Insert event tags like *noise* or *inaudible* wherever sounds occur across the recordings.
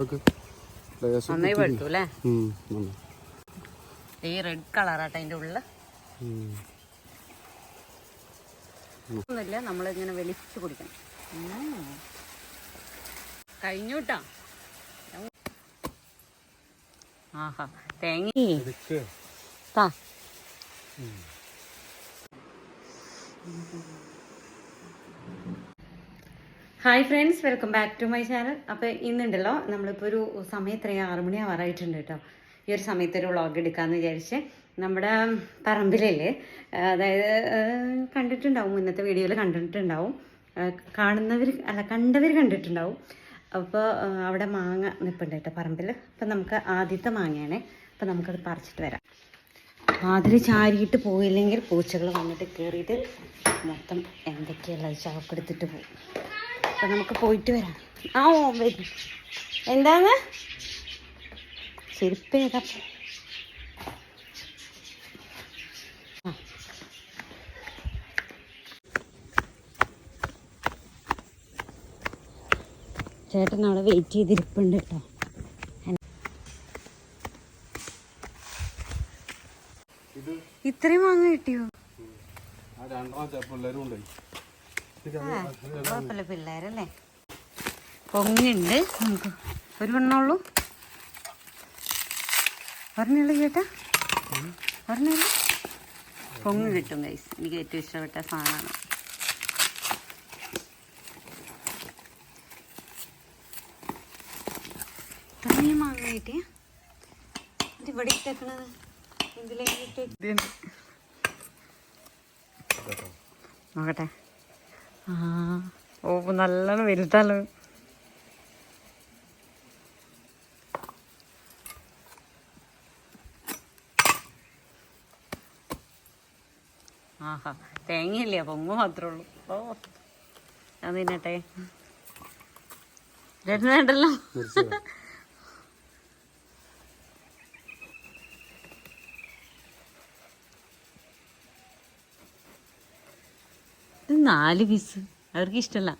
നന്നായി. പഴുത്തു അല്ലേ? ഈ റെഡ് കളറാട്ടോ അതിന്റെ ഉള്ളിൽ. ഒന്നുമില്ല നമ്മളിങ്ങനെ വലിച്ചു കുടിക്കണം. കഴിഞ്ഞു കേട്ടോ ആഹാ തേങ്ങ. താ hi friends welcome back to my channel അപ്പോൾ ഇന്നുണ്ടല്ലോ നമ്മളിപ്പോൾ ഒരു സമയം ഇത്രയും ആറ് മണി ആവാറായിട്ടുണ്ട് കേട്ടോ. ഈ ഒരു സമയത്ത് ഒരു വ്ളോഗ് എടുക്കാമെന്ന് വിചാരിച്ച് നമ്മുടെ പറമ്പിലല്ലേ അതായത് കണ്ടിട്ടുണ്ടാവും. മുന്നത്തെ വീഡിയോയിൽ കണ്ടിട്ടുണ്ടാവും. കാണുന്നവർ അല്ല കണ്ടവർ കണ്ടിട്ടുണ്ടാവും. അപ്പോൾ അവിടെ മാങ്ങ നിൽപ്പുണ്ട് കേട്ടോ പറമ്പിൽ അപ്പം നമുക്ക് ആദ്യത്തെ മാങ്ങയാണേ. അപ്പം നമുക്കത് പറിച്ചിട്ട് വരാം. അതിൽ ചാരിയിട്ട് പോയില്ലെങ്കിൽ പൂച്ചകൾ വന്നിട്ട് കയറിയിട്ട് മൊത്തം എന്തൊക്കെയുള്ളത് ചവക്കെടുത്തിട്ട് പോകും അപ്പം നമുക്ക് പോയിട്ട് വരാം. ആ ഓ വരും. എന്താണ് ചെരുപ്പ് ഏതാ? ചേട്ടൻ അവിടെ വെയിറ്റ് ചെയ്തിരിപ്പുണ്ട് കേട്ടോ. ഇത് ഇത്രയും വാങ്ങ കിട്ടിയോ? ചെ- പിള്ളേരും ഉണ്ടായി കുഴപ്പമില്ല പിള്ളേരല്ലേ? പൊങ്ങിണ്ട്. നമുക്ക് ഒരു പെണ്ണുള്ളൂ പറഞ്ഞുള്ളൂ ചേട്ടാ. പറഞ്ഞുള്ളൂ പൊങ്ങ് കിട്ടും ഗൈസ് എനിക്ക് ഏറ്റവും ഇഷ്ടപ്പെട്ട സാധനമാണ്. ഇത്രയും മാങ്ങ കിട്ടിയ? ഇത് ഇവിടെ ഇട്ടേക്കണത്? ഇട്ട് നോക്കട്ടെ. ഓ നല്ലോണം വലുതാണ് ആഹാ തേങ്ങയില്ല പൊങ്ങ് മാത്രമേ ഉള്ളൂ. ഓ അത് തിന്നട്ടെ. രണ്ടു നാല് പീസ് അവർക്ക് ഇഷ്ടമല്ല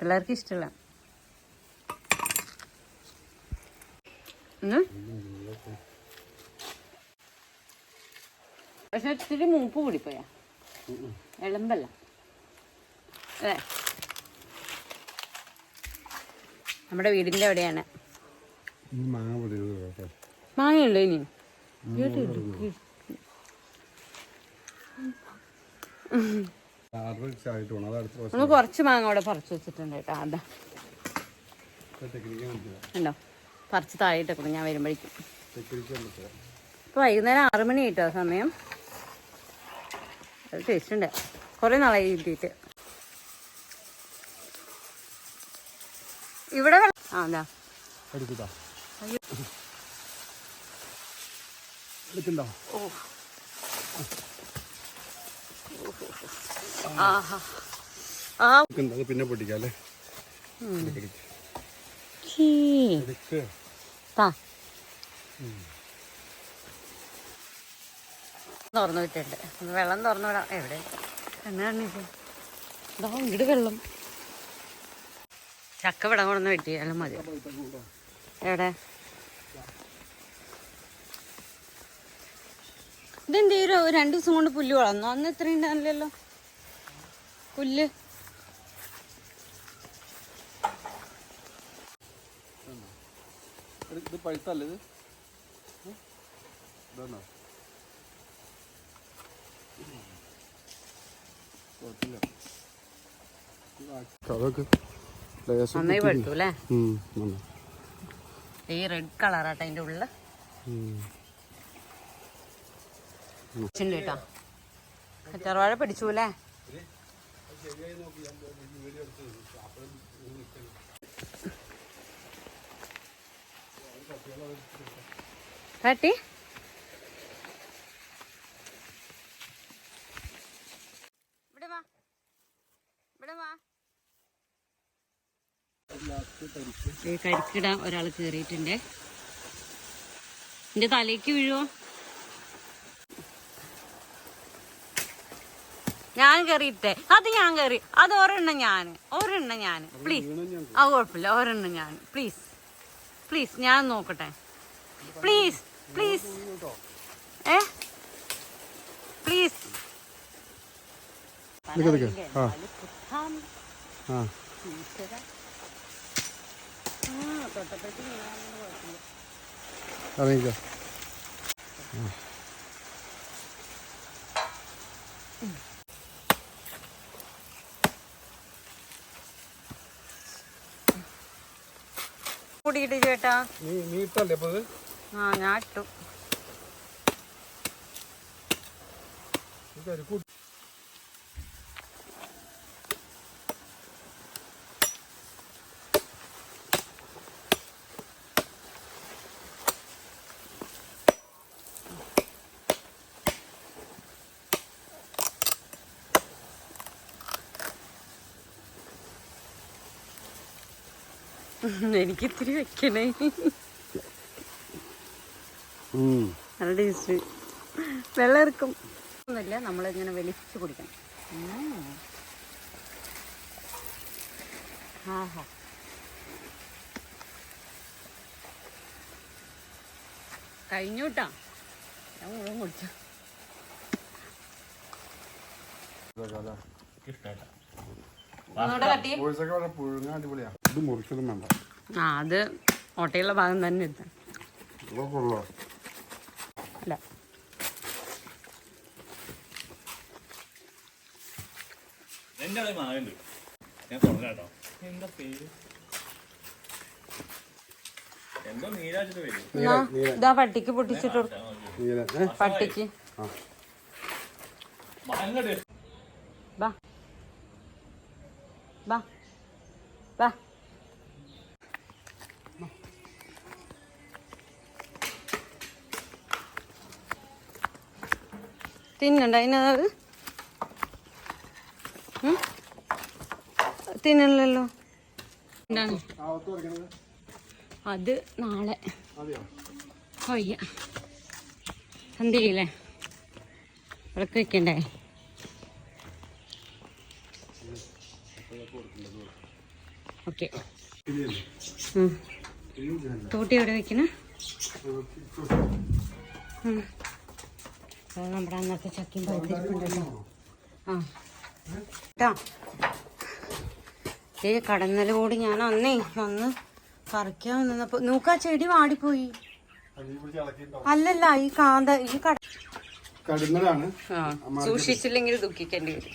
പിള്ളേർക്ക് ഇഷ്ടമല്ല. പക്ഷെ ഇത്തിരി മൂപ്പ് കൂടിപ്പോയാ. എളമ്പല്ല. അല്ലേ? നമ്മുടെ വീടിന്റെ അവിടെയാണ്. മാങ്ങയുണ്ടോ ഇനി? ആറ് നമ്മൾ കുറച്ച് മാങ്ങ അവിടെ പറിച്ചു വെച്ചിട്ടുണ്ട് കേട്ടോ. അതാ. ഉണ്ടോ? പറിച്ച് താഴെയിട്ടേക്കണം ഞാൻ വരുമ്പോഴേക്കും. ഇപ്പൊ വൈകുന്നേരം ആറ് മണി കിട്ടോ സമയം. അത് ടേസ്റ്റ് ഉണ്ട്. കുറേ നാളായി കിട്ടിയിട്ട്. ഇവിടെ ആ. എടുക്കണ്ടോ ഓ. ആ. പിന്നെ പൊട്ടിക്കാല്ലേ? തുറന്നു വിട്ടിട്ടുണ്ട്. വെള്ളം തുറന്നു വിടാം. എവിടെ? എന്നാണ് ഇത്? ഇതാ ഇങ്ങോട്ട് വെള്ളം. ചക്ക വിടം വെട്ടി. വെട്ടിയാലും മതി. എവിടെ? ഇതെന്തേ ഒരു രണ്ടു ദിവസം കൊണ്ട് പുല്ല് വളർന്നു. അന്ന് ഇത്ര ഉണ്ടാവില്ലല്ലോ പുല്ല്. ഇത് പഴുത്തല്ലേ ഇത്? ഇതാണോ? കുഴപ്പമില്ല നന്നായി. പഴുത്തു അല്ലേ. ഈ റെഡ് കളറാട്ടോ അതിന്റെ ഉള്ളിൽ ഉം. ഉണ്ട് കേട്ടോ. കറ്റാർവാഴ കാട്ടി. ഇവിടെ കരിക്കിടാൻ ഒരാൾ കേറിയിട്ടുണ്ട്. എന്റെ തലേക്ക് വീഴുവോ? ഞാൻ കയറിയിട്ടെ അത് ഞാൻ കയറി അത് ഒരെണ്ണം ഞാൻ ഒരെണ്ണം ഞാൻ പ്ലീസ് ആ കുഴപ്പമില്ല. ഒരെണ്ണം ഞാൻ പ്ലീസ് പ്ലീസ് ഞാൻ നോക്കട്ടെ. പ്ലീസ് പ്ലീസ് ഏ? പ്ലീസ് നിക്ക് കൂടിയിട്ട് ചേട്ടാ. നീ നീ ഇട്ടല്ലേ അപ്പൊ ആ ഞാൻ ഇട്ടു. *laughs* എനിക്ക് ഇത്തിരി വെക്കണേ. ഉം. നല്ല ടേസ്റ്റ്. വെള്ളം ഇറക്കും ഒന്നുമില്ല നമ്മളിങ്ങനെ വലിച്ചു കുടിക്കണം. കഴിഞ്ഞൂട്ടാ ആഹാ. കഴിഞ്ഞു കേട്ടാ ഞാൻ മുഴുവൻ കുടിച്ചു? ഒന്നുകൂടെ കട്ടി പുഴുങ്ങാൻ അടിപൊളിയാ. ഇത് മുറിച്ചതും വേണ്ട. ആ അത് ഓട്ടയുള്ള ഭാഗം തന്നെ അല്ല. എന്റെ അവിടെ മാവുണ്ട് ഞാൻ തുറന്നു കേട്ടോ. എന്താ പേര്? എന്തോ ഇതാ പട്ടിക്ക് പൊട്ടിച്ചിട്ട് പട്ടിക്ക്. ഭയങ്കര ബാ. ബാ. തിന്നണ്ട. അതിനത് തിന്നല്ലോ അത് നാളെ. കൊയ്യ. സന്ധ്യയില്ലേ വിളക്ക് വെക്കണ്ടേ? ഓക്കെ. തോട്ടി എവിടെ വെക്കണേ. അത് നമ്മുടെ അന്നത്തെ ചക്കയും പഴുത്തിരിപ്പുണ്ടല്ലോ ആ. കേട്ടോ? കടന്നൽ കൂടി ഞാൻ അന്നേ വന്ന് പറിക്കാൻ നിന്നപ്പോ നോക്കാ ചെടി വാടിപ്പോയി. അല്ലല്ല ഈ കാന്ത ഈ കട കടുന്നലാണ്. സൂക്ഷിച്ചില്ലെങ്കിൽ ദുഃഖിക്കേണ്ടി വരും.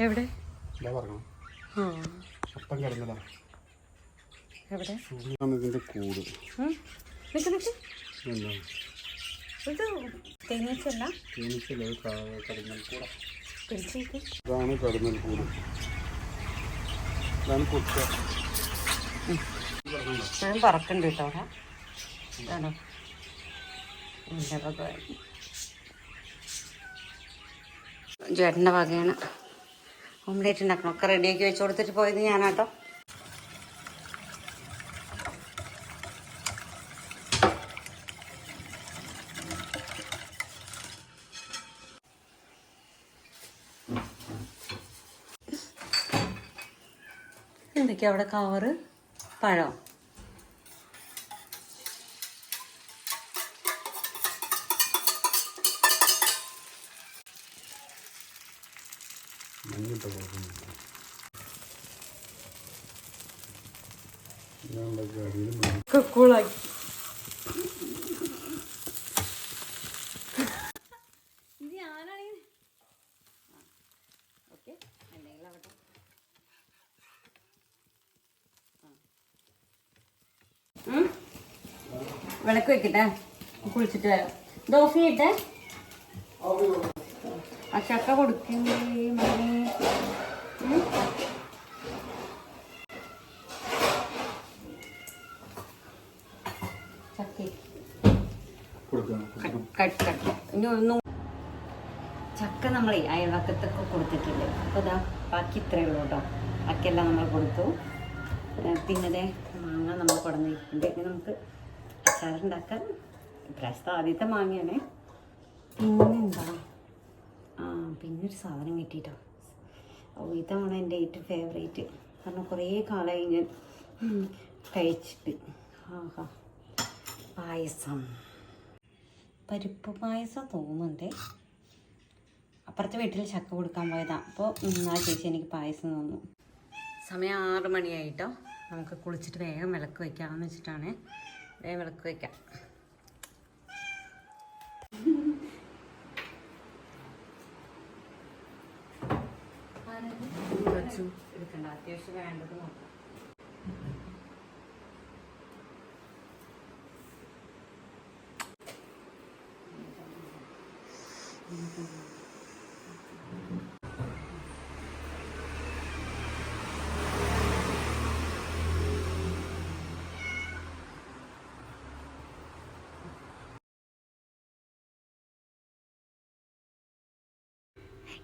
എവിടെ? എവിടെ? കൂട് ഉം. നിക്ക് നിക്ക് എന്താ ഇത് തേനീച്ചല്ല ഇതാണ് കടന്നൽ കൂട്. ഇതാണ് കൊച്ച ഞാൻ പറക്കണ്ട് കേട്ടോ ഇതാണോ. ചേട്ടന്റെ വകയാണ്. ഓംലേറ്റ് ഉണ്ടാക്കണം. ഒക്കെ റെഡിയാക്കി വെച്ച് കൊടുത്തിട്ട് പോയത് ഞാനാട്ടോ. എന്തൊക്കെയാ അവിടെ കവറ് പഴം. മഞ്ഞിട്ട കുഴപ്പമില്ല ഞാൻ കൂളാക്കി വിളക്ക് വെക്കട്ടെ? കുളിച്ചിട്ട് വരാം. ദോശ ഇട്ടേ? ആ ചക്ക കൊടുക്കണ്ടേ മണി ഉം? കട്ട് കട്ട് ഇനി ഒന്നും ചക്ക നമ്മളെ അയൽവക്കത്തൊക്കെ കൊടുത്തിട്ടുണ്ട്. അപ്പോൾ ഇതാ ബാക്കി ഇത്രയേ ഉള്ളൂ കേട്ടോ. ബാക്കിയെല്ലാം നമ്മൾ കൊടുത്തു. പിന്നതേ മാങ്ങ നമ്മൾ കൊടുന്നിട്ടുണ്ട്. നമുക്ക് അച്ചാറുണ്ടാക്കാൻ ഇപ്രാവശ്യത്തെ ആദ്യത്തെ മാങ്ങയാണ്. പിന്നെന്താ? ആ പിന്നൊരു സാധനം കിട്ടിയിട്ടോ ഓ ഇതാണ് എന്റെ ഏറ്റവും ഫേവറേറ്റ് കാരണം കുറേ കാലമായി ഞാൻ കഴിച്ചിട്ട്. ആഹാ. പായസം. പരിപ്പ് പായസം തോന്നുന്നുണ്ട്. അപ്പുറത്തെ വീട്ടിൽ ചക്ക കൊടുക്കാൻ പോയതാ. അപ്പോൾ ആ ചേച്ചി എനിക്ക് പായസം തോന്നുന്നു സമയം ആറ് മണിയായിട്ടോ. നമുക്ക് കുളിച്ചിട്ട് വേഗം വിളക്ക് വയ്ക്കാമെന്ന് വെച്ചിട്ടാണ് വിളക്ക് വയ്ക്കാം. എടുക്കണ്ട. അത്യാവശ്യം വേണ്ടത് നോക്കാം.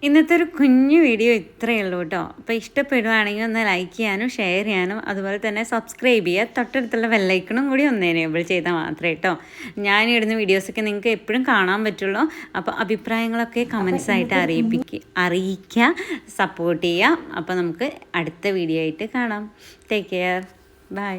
ഇന്നത്തെ ഒരു കുഞ്ഞു വീഡിയോ ഇത്രയേ ഉള്ളൂ കേട്ടോ. അപ്പോൾ ഇഷ്ടപ്പെടുവാണെങ്കിൽ ഒന്ന് ലൈക്ക് ചെയ്യാനും ഷെയർ ചെയ്യാനും അതുപോലെ തന്നെ സബ്സ്ക്രൈബ് ചെയ്യുക. തൊട്ടടുത്തുള്ള ബെല്ലൈക്കണും കൂടി ഒന്ന് എനേബിൾ ചെയ്താൽ മാത്രമേ കേട്ടോ. ഞാൻ ഇടുന്ന വീഡിയോസൊക്കെ നിങ്ങൾക്ക് എപ്പോഴും കാണാൻ പറ്റുള്ളൂ. അപ്പോൾ അഭിപ്രായങ്ങളൊക്കെ കമൻസ് ആയിട്ട് അറിയിപ്പിക്കുക അറിയിക്കുക സപ്പോർട്ട് ചെയ്യുക. അപ്പോൾ നമുക്ക് അടുത്ത വീഡിയോ ആയിട്ട് കാണാം. Take care bye